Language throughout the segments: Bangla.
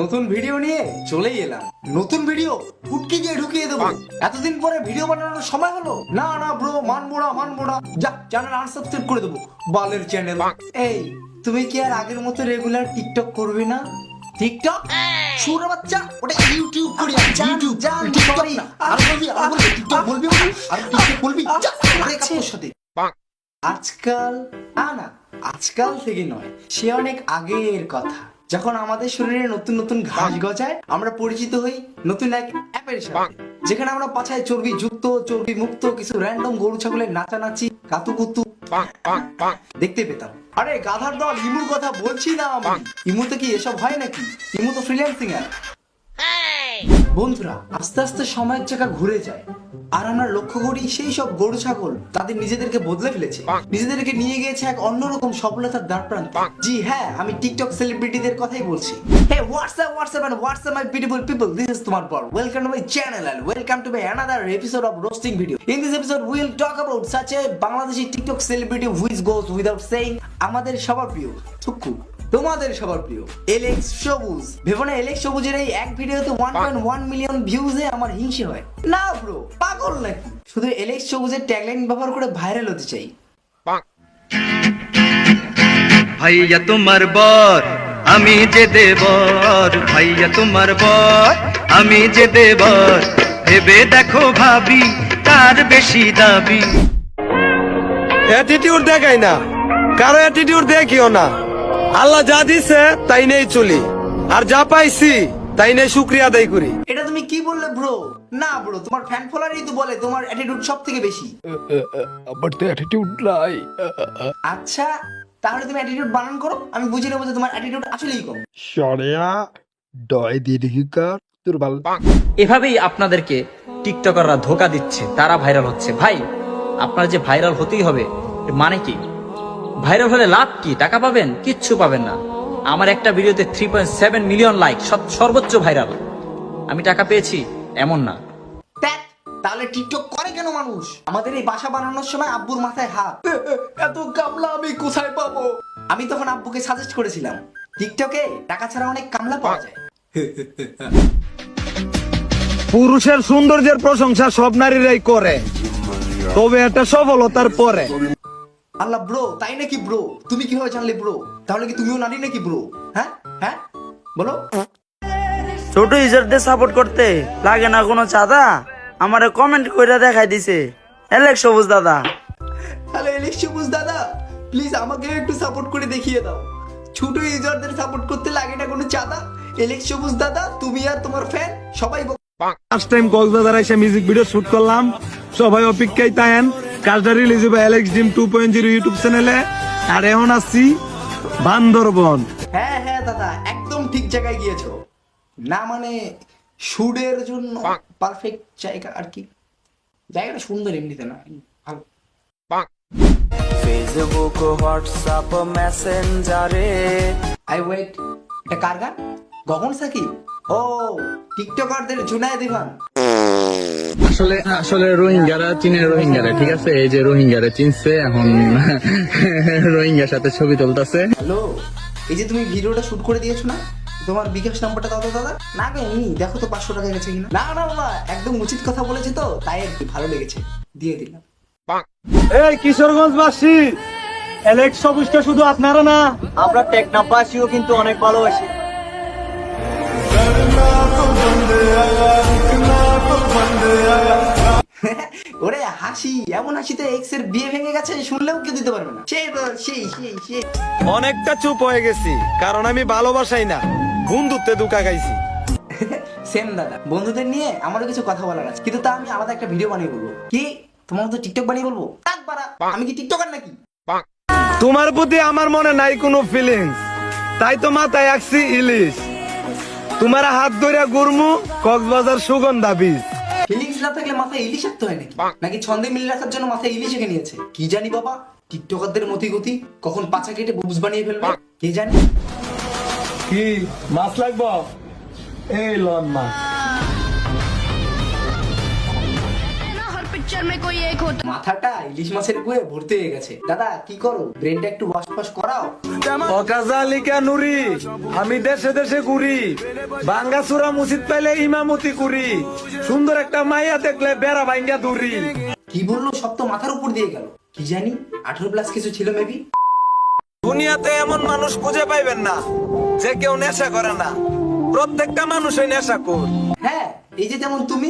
নতুন ভিডিও নিয়ে চলেই এলাম। নতুন ভিডিও উটকে গিয়ে ঢুকিয়ে দেবো। এতদিন পরে ভিডিও বানানোর সময় হলো? না না ব্রো মানবো না মানবো না। যা চ্যানেল আনসাবস্ক্রাইব করে দেবো। বালের চ্যানেল এই তুমি কি আর আগের মতো রেগুলার টিকটক করবে না? টিকটক শুনে বাচ্চা? ওটা ইউটিউব করি ইউটিউব টিকটক না আর বলবি আর বলবি টিকটক বলবি আর টিকটক বলবি? যা অনেক তোর সাথে। আজকাল না না আজকাল থেকে নয় সে অনেক আগের কথা। যখন আমাদের শরীরে নতুন নতুন ঘাস গজায় আমরা পরিচিত হই নতুন এক অ্যাপের সাথে যেখানে আমরা পাছায় চর্বি যুক্ত চর্বি মুক্ত কিছু র্যান্ডম গরু ছাগলের নাচানাচি কাতুকুতু দেখতে পেতাম। আরে গাধার দল ইমুর কথা বলছি না আমি। ইমুতে কি এসব হয় নাকি? ইমু তো ফ্রিল্যান্সিং অ্যাপ বন্ধুরা, আস্তে আস্তে সময়ের চাকা ঘুরে যায়। আর আমরা লক্ষ্য করি সেই সব গরু, ছাগল, তাদের নিজেদেরকে বদলে ফেলেছে। নিজেদেরকে নিয়ে গিয়েছে এক অন্যরকম সফলতার দ্বার প্রান্তে জি হ্যাঁ আমি টিকটক সেলিব্রিটিদের কথাই বলছি। Hey WhatsApp WhatsApp and WhatsApp my beautiful people this is তোমার পর welcome to my channel and welcome to my another episode of roasting video in this episode we will talk about such a Bangladeshi TikTok celebrity who's goes without saying আমাদের সবার প্রিয় থুকু তোমাদের সবার প্রিয় এলেক্স সবুজ। ভেবো না এলেক্স সবুজের এই এক ভিডিওতে ওয়ান পয়েন্ট ওয়ান মিলিয়ন ভিউজে আমার হিংসে হয়। না ব্রো পাগল নাকি? শুধু এলেক্স সবুজের ট্যাগলাইন ব্যবহার করে ভাইরাল হতে চাই। ভাইয়া তোমার বর আমি যে দেবর। ভাইয়া তোমার বর আমি যে দেবর। ভেবে দেখো ভাবি তার বেশি দাবি। অ্যাটিটিউড দেখাই না। কারও অ্যাটিটিউড দেখিও না। আল্লাহ যা দিছে তাই নেই চলি। আর যা পাইছি তাই নেই শুক্রিয়া আদায় করি। এটা তুমি কি বললে ব্রো না ব্রো তোমার ফ্যান ফলোয়ারই তো বলে তোমার অ্যাটিটিউড সব থেকে বেশি আমার তো অ্যাটিটিউড নাই। আচ্ছা তাহলে তুমি অ্যাটিটিউড বানান করো। আমি বুঝে নেব যে তোমার অ্যাটিটিউড আসলেই কম। সরিয়া ডয় দীর্ঘিকার দুর্বল এভাবেই আপনাদেরকে টিকটকাররা ধোকা দিচ্ছে তারা ভাইরাল হচ্ছে। ভাই আপনার যে ভাইরাল হতেই হবে মানে কি? ভাইরাল হলে লাভ কি? টাকা পাবেন? কিচ্ছু পাবেন না। আমার একটা ভিডিওতে three point seven million like সর্বোচ্চ ভাইরাল। আমি টাকা পেয়েছি এমন না। তাহলে টিকটক করে কেন মানুষ? আমাদের এই বাসা বানানোর সময় আব্বুর মাথায় হাত। এত কামলা আমি কোথায় পাবো? আমি তখন আব্বুকে সাজেস্ট করেছিলাম টিকটকে টাকা ছাড়া অনেক কামলা পাওয়া যায়। পুরুষের সৌন্দর্যের প্রশংসা সব নারীরাই করে। তবে এটা সফলতার পরে। আল্লাহ ব্রো তাই নাকি ব্রো তুমি কীভাবে জানলে ব্রো তাহলে কি তুমিও নারী নাকি ব্রো হ্যাঁ? হ্যাঁ? বলো। ছোট ইউজারদের সাপোর্ট করতে লাগে না কোনো চাঁদা? আমারে কমেন্ট করে দেখাই দিছে। এলেক সবুজ দাদা। তাহলে এলেক সবুজ দাদা প্লিজ আমাকে একটু সাপোর্ট করে দেখিয়ে দাও। ছোট ইউজারদের সাপোর্ট করতে লাগে না কোনো চাঁদা? এলেক সবুজ দাদা তুমি আর তোমার ফ্যান সবাই ফার্স্ট টাইম কক্সবাজার এসে মিউজিক ভিডিও শুট করলাম সবাই অপেক্ষায় তাইন কাজটা রিলিজ হবে Alex gym two point zero YouTube চ্যানেলে আর এখন আসছি বান্দরবন। হ্যাঁ হ্যাঁ দাদা একদম ঠিক জায়গায় গিয়েছো। না মানে শুডের জন্য পারফেক্ট জায়গা আর কি। জায়গাটা সুন্দর এমনিতে না ভালো। ফেসবুক হোয়াটসঅ্যাপ মেসেঞ্জারে আই ওয়েট এটা কার গান? গগন সাকিব ও টিকটকারদের জুনায় দিভান আসলে আসলে রোহিঙ্গারা চীনের রোহিঙ্গারা ঠিক আছে? এই যে রোহিঙ্গারা চিনছে এখন রোহিঙ্গার সাথে ছবি তুলতেছে। হ্যালো এই যে তুমি ভিডিওটা শুট করে দিয়েছ না? তোমার বিকাশ নাম্বারটা দাও তো দাদা। না গো এমনি দেখো তো পাঁচশো টাকা গেছে কিনা। না না বাবা একদম উচিত কথা বলেছে তো তাই আর কি ভালো লেগেছে। দিয়ে দিলাম। এই কিশোরগঞ্জবাসী অ্যালেক্স সবুজটা শুধু আপনারা না আমরা টেকনাফবাসীও কিন্তু অনেক ভালোবাসি। ওরে হাসি এমন হাসিতে এক্সের বিয়ে ভেঙে গেছে শুনলেও কেউ দিতে পারবে না। সেই তো সেই সেই সেই অনেকটা চুপ হয়ে গেছি কারণ আমি ভালোবাসাই না। বন্ধুত্বে দুকা গাইছি সেম দাদা। বন্ধুদের নিয়ে আমারও কিছু কথা বলার আছে। কিন্তু তা আমি আলাদা একটা ভিডিও বানিয়ে বলব। কি? তোমার তো টিকটক বানিয়ে বলব? আমি কি টিকটকার নাকি? তোমার প্রতি আমার মনে নাই কোনো ফিলিংস তাই তো মাথায় আসছি ইলিশ। তোমার হাত ধরে গুরমু কক্সবাজার সুগন্ধা বীজ না থাকলে মাথায় ইলিশ রাখতে হয় নাকি? নাকি ছন্দে মিল রাখার জন্য মাথায় ইলিশ এঁকে নিয়েছে? কি জানি বাবা টিকটকারদের মতি গতি কখন পাছা কেটে বুবস বানিয়ে ফেলবে? কে জানি? কি মাছ লাগবো? এই লন মাছ पिक्चर में कोई एक होता মাথাটা ইলিশ মাছের কুয়ে ভর্তি হয়ে গেছে দাদা কি করো ব্রেনটা একটু ওয়াশ ফাশ করাও অকাজালিকা নুরি আমি দেশে দেশে ঘুরি বাঙ্গাসুরা মসজিদ পাইলে ইমামতি করি সুন্দর একটা মাইয়া দেখলে বেড়া ভাঙ্গা দূরি কি বললো সব তো মাথার উপর দিয়ে গেল কি জানি আঠারো প্লাস কিছু ছিল মেবি দুনিয়াতে এমন মানুষ খুঁজে পাইবেন না যে কেউ নেশা করে না প্রত্যেকটা মানুষই নেশা কর হ্যাঁ এই যে যেমন তুমি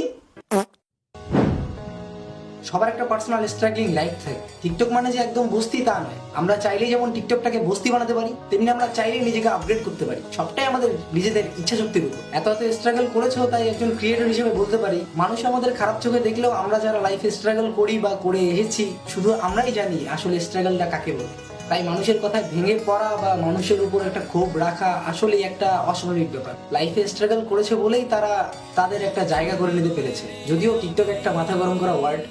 সবার একটা পার্সোনাল স্ট্রাগলিং লাইফ থাকে। টিকটক মানে যে একদম বস্তি তা নয়। আমরা চাইলেই যেমন টিকটকটাকে বস্তি বানাতে পারি, তেমনি আমরা চাইলেই নিজেকে আপগ্রেড করতে পারি। সবটাই আমাদের নিজেদের ইচ্ছা শক্তির উপর। এত এত স্ট্রাগল করেছ তাই একজন ক্রিয়েটর হিসেবে বলতে পারি মানুষ আমাদের খারাপ চোখে দেখলেও আমরা যারা লাইফে স্ট্রাগল করি বা করে এসেছি, শুধু আমরাই জানি আসলে স্ট্রাগলটা কাকে বলে। তাই মানুষের কথায় ভেঙে পড়া বা মানুষের উপর একটা ক্ষোভ রাখা আসলেই একটা অস্বাভাবিক ব্যাপার। লাইফে স্ট্রাগল করেছে বলেই তারা তাদের একটা জায়গা করে নিতে পেরেছে। যদিও টিকটক একটা মাথা গরম করা word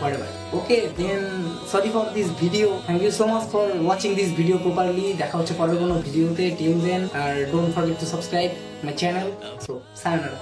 whatever okay then sorry for this video thank you so much for watching this video properly দেখা হচ্ছে পরের কোনো ভিডিওতে till then R don't forget to subscribe my channel so sayonara